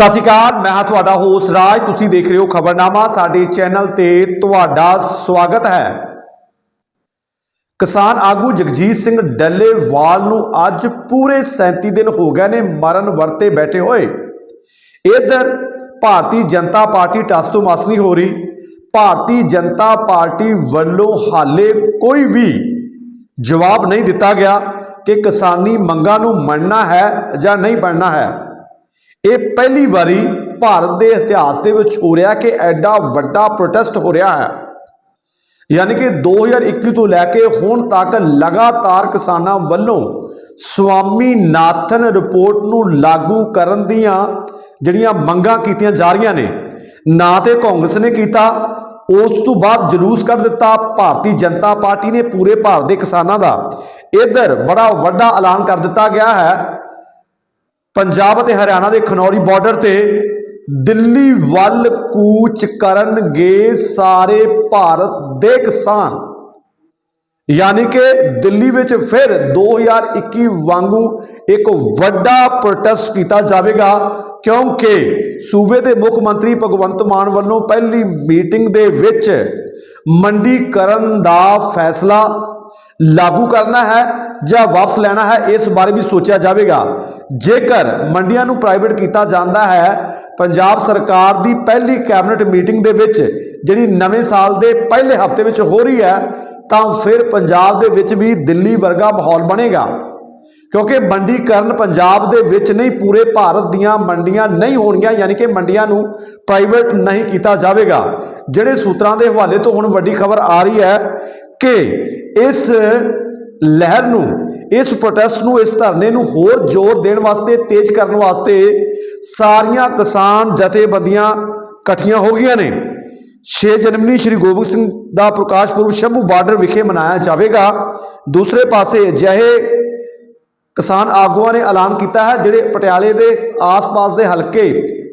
ਸਤਿ ਸ਼੍ਰੀ ਅਕਾਲ, ਮੈਂ ਹਾਂ ਤੁਹਾਡਾ ਹੋਸ ਰਾਜ। ਤੁਸੀਂ ਦੇਖ ਰਹੇ ਹੋ ਖਬਰਨਾਮਾ, ਸਾਡੇ ਚੈਨਲ ਤੇ ਤੁਹਾਡਾ ਸਵਾਗਤ ਹੈ। ਕਿਸਾਨ ਆਗੂ ਜਗਜੀਤ ਸਿੰਘ ਡੱਲੇਵਾਲ ਨੂੰ ਅੱਜ ਪੂਰੇ 37 ਦਿਨ ਹੋ ਗਏ ਨੇ ਮਰਨ ਵਰਤੇ ਬੈਠੇ ਹੋਏ। ਇਧਰ ਭਾਰਤੀ ਜਨਤਾ ਪਾਰਟੀ ਟਸ ਤੋਂ ਮਸ ਨਹੀਂ ਹੋ ਰਹੀ। ਭਾਰਤੀ ਜਨਤਾ ਪਾਰਟੀ ਵੱਲੋਂ ਹਾਲੇ ਕੋਈ ਵੀ ਜਵਾਬ ਨਹੀਂ ਦਿੱਤਾ ਗਿਆ ਕਿ ਕਿਸਾਨੀ ਮੰਗਾਂ ਨੂੰ ਮੰਨਣਾ ਹੈ ਜਾਂ ਨਹੀਂ ਮੰਨਣਾ ਹੈ। ਇਹ ਪਹਿਲੀ ਵਾਰੀ ਭਾਰਤ ਦੇ ਇਤਿਹਾਸ ਦੇ ਵਿੱਚ ਹੋ ਰਿਹਾ ਕਿ ਐਡਾ ਵੱਡਾ ਪ੍ਰੋਟੈਸਟ ਹੋ ਰਿਹਾ ਹੈ। ਯਾਨੀ ਕਿ 2021 ਤੋਂ ਲੈ ਕੇ ਹੁਣ ਤੱਕ ਲਗਾਤਾਰ ਕਿਸਾਨਾਂ ਵੱਲੋਂ ਸਵਾਮੀ ਨਾਥਨ ਰਿਪੋਰਟ ਨੂੰ ਲਾਗੂ ਕਰਨ ਦੀਆਂ ਜਿਹੜੀਆਂ ਮੰਗਾਂ ਕੀਤੀਆਂ ਜਾ ਰਹੀਆਂ ਨੇ, ਨਾ ਤੇ ਕਾਂਗਰਸ ਨੇ ਕੀਤਾ, ਉਸ ਤੋਂ ਬਾਅਦ ਜਲੂਸ ਕੱਢ ਦਿੱਤਾ, ਭਾਰਤੀ ਜਨਤਾ ਪਾਰਟੀ ਨੇ ਪੂਰੇ ਭਾਰਤ ਦੇ ਕਿਸਾਨਾਂ ਦਾ। ਇਧਰ ਬੜਾ ਵੱਡਾ ਐਲਾਨ ਕਰ ਦਿੱਤਾ ਗਿਆ ਹੈ ਪੰਜਾਬ ਅਤੇ ਹਰਿਆਣਾ ਦੇ ਖਨੌਰੀ ਬਾਰਡਰ ਤੇ ਦਿੱਲੀ ਵੱਲ ਕੂਚ ਕਰਨਗੇ ਸਾਰੇ ਭਾਰਤ ਦੇ ਕਿਸਾਨ। ਯਾਨੀ ਕਿ ਦਿੱਲੀ ਵਿੱਚ ਫਿਰ 2021 ਵਾਂਗੂ ਇੱਕ ਵੱਡਾ ਪ੍ਰੋਟੈਸਟ ਕੀਤਾ ਜਾਵੇਗਾ, ਕਿਉਂਕਿ ਸੂਬੇ ਦੇ ਮੁੱਖ ਮੰਤਰੀ ਭਗਵੰਤ ਮਾਨ ਵੱਲੋਂ ਪਹਿਲੀ ਮੀਟਿੰਗ ਦੇ ਵਿੱਚ ਮੰਡੀਕਰਨ ਦਾ ਫੈਸਲਾ ਲਾਗੂ ਕਰਨਾ ਹੈ ਜਾਂ ਵਾਪਸ ਲੈਣਾ ਹੈ, ਇਸ ਬਾਰੇ ਵੀ ਸੋਚਿਆ ਜਾਵੇਗਾ। ਜੇਕਰ ਮੰਡੀਆਂ ਨੂੰ ਪ੍ਰਾਈਵੇਟ ਕੀਤਾ ਜਾਂਦਾ ਹੈ, ਪੰਜਾਬ ਸਰਕਾਰ ਦੀ ਪਹਿਲੀ ਕੈਬਨਿਟ ਮੀਟਿੰਗ ਦੇ ਵਿੱਚ, ਜਿਹੜੀ ਨਵੇਂ ਸਾਲ ਦੇ ਪਹਿਲੇ ਹਫ਼ਤੇ ਵਿੱਚ ਹੋ ਰਹੀ ਹੈ, ਤਾਂ ਫਿਰ ਪੰਜਾਬ ਦੇ ਵਿੱਚ ਵੀ ਦਿੱਲੀ ਵਰਗਾ ਮਾਹੌਲ ਬਣੇਗਾ। ਕਿਉਂਕਿ ਮੰਡੀਕਰਨ ਪੰਜਾਬ ਦੇ ਵਿੱਚ ਨਹੀਂ, ਪੂਰੇ ਭਾਰਤ ਦੀਆਂ ਮੰਡੀਆਂ ਨਹੀਂ ਹੋਣਗੀਆਂ, ਯਾਨੀ ਕਿ ਮੰਡੀਆਂ ਨੂੰ ਪ੍ਰਾਈਵੇਟ ਨਹੀਂ ਕੀਤਾ ਜਾਵੇਗਾ। ਜਿਹੜੇ ਸੂਤਰਾਂ ਦੇ ਹਵਾਲੇ ਤੋਂ ਹੁਣ ਵੱਡੀ ਖਬਰ ਆ ਰਹੀ ਹੈ ਕਿ ਇਸ ਲਹਿਰ ਨੂੰ, ਇਸ ਪ੍ਰੋਟੈਸਟ ਨੂੰ, ਇਸ ਧਰਨੇ ਨੂੰ ਹੋਰ ਜ਼ੋਰ ਦੇਣ ਵਾਸਤੇ, ਤੇਜ਼ ਕਰਨ ਵਾਸਤੇ ਸਾਰੀਆਂ ਕਿਸਾਨ ਜਥੇਬੰਦੀਆਂ ਇਕੱਠੀਆਂ ਹੋ ਗਈਆਂ ਨੇ। 6 ਜਨਵਰੀ ਸ਼੍ਰੀ ਗੋਬਿੰਦ ਸਿੰਘ ਦਾ ਪ੍ਰਕਾਸ਼ ਪੁਰਬ ਸ਼ੰਭੂ ਬਾਰਡਰ ਵਿਖੇ ਮਨਾਇਆ ਜਾਵੇਗਾ। ਦੂਸਰੇ ਪਾਸੇ ਅਜਿਹੇ ਕਿਸਾਨ ਆਗੂਆਂ ਨੇ ਐਲਾਨ ਕੀਤਾ ਹੈ, ਜਿਹੜੇ ਪਟਿਆਲੇ ਦੇ ਆਸ-ਪਾਸ ਦੇ ਹਲਕੇ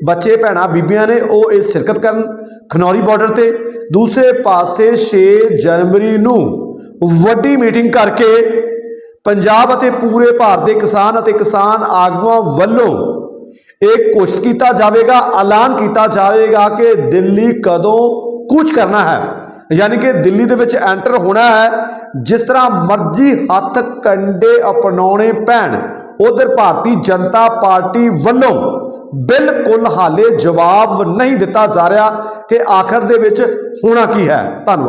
ਬੱਚੇ, ਭੈਣਾਂ, ਬੀਬੀਆਂ ਨੇ ਉਹ ਇਸ ਸ਼ਿਰਕਤ ਕਰਨ ਖਨੌਰੀ ਬਾਰਡਰ ਤੇ। ਦੂਸਰੇ ਪਾਸੇ 6 ਜਨਵਰੀ ਨੂੰ ਵੱਡੀ ਮੀਟਿੰਗ ਕਰਕੇ ਪੰਜਾਬ ਅਤੇ ਪੂਰੇ ਭਾਰਤ ਦੇ ਕਿਸਾਨ ਅਤੇ ਕਿਸਾਨ ਆਗੂਆਂ ਵੱਲੋਂ ਇਹ ਕੋਸ਼ਿਸ਼ ਕੀਤਾ ਜਾਵੇਗਾ, ਐਲਾਨ ਕੀਤਾ ਜਾਵੇਗਾ ਕਿ ਦਿੱਲੀ ਕਦੋਂ ਕੂਚ ਕਰਨਾ ਹੈ। ਯਾਨੀ ਕਿ ਦਿੱਲੀ ਦੇ ਵਿੱਚ ਐਂਟਰ ਹੋਣਾ ਹੈ, ਜਿਸ ਤਰ੍ਹਾਂ ਮਰਜ਼ੀ ਹੱਥ ਕੰਡੇ ਅਪਣਾਉਣੇ ਪੈਣ, ਉਧਰ ਭਾਰਤੀ ਜਨਤਾ ਪਾਰਟੀ ਵੱਲੋਂ ਬਿਲਕੁਲ ਹਾਲੇ ਜਵਾਬ ਨਹੀਂ ਦਿੱਤਾ ਜਾ ਰਿਹਾ ਕਿ ਆਖਰ ਦੇ ਵਿੱਚ ਹੋਣਾ ਕੀ ਹੈ। ਧੰਨਵਾਦ।